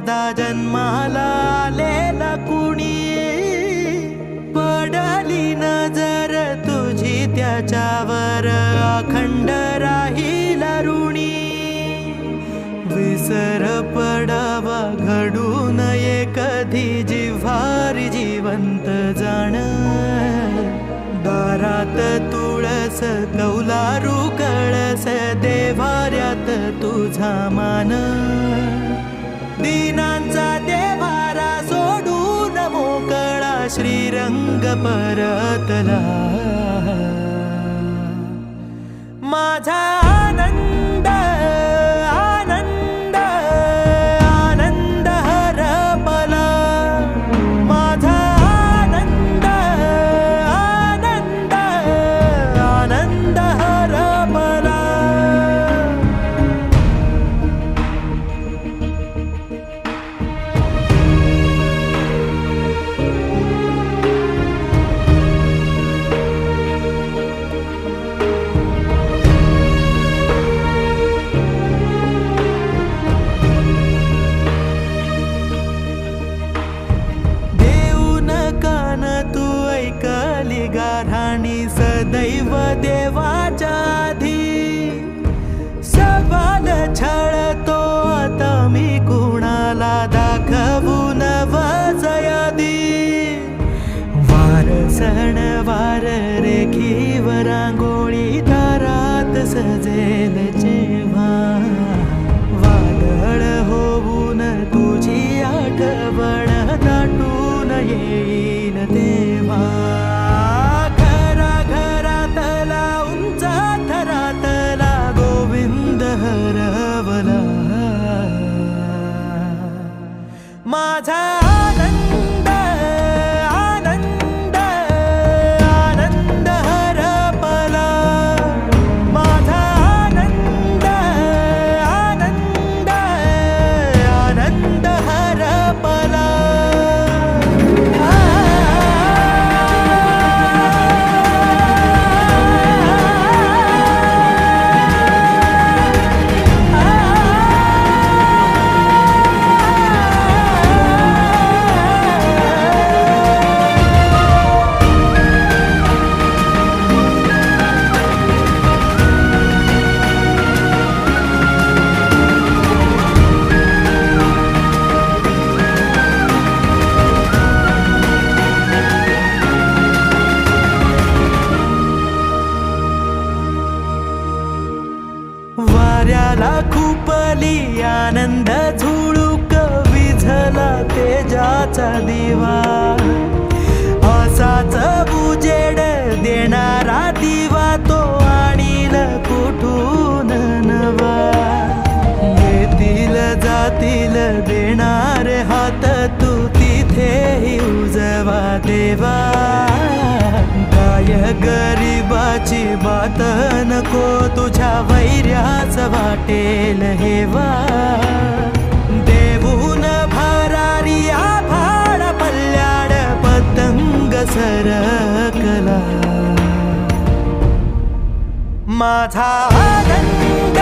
एखादा जन्माला आलेला कुणी? पडली नजर तुझी त्याच्यावर अखंड राहील ऋणी विसर पडावा घडू नये कधी जिव्हारी जिवंत जाण. दारात तुळस कौलारू कळस देवाऱ्यात तुझा मान. रंग परतला माझा ऐकली सदैव देवाच्या आधी. सवाल छळतो आता मी कुणाला दाखवू नवजयादी वार सण वार रेखीवर रांगोळी झाली आनंद झुळूक विझला तेजाचा दिवा. असाच उजेड देणारा दिवा तो आणील कुठून नवा. येतील जातील तू तिथे उजवा देवा काय गरीबाची बात नको तुझ्या वैर्याच वाटेल हेवा. देऊन भरारी आभाळ पल्ल्याड पतंग सरकला. माझा आनंद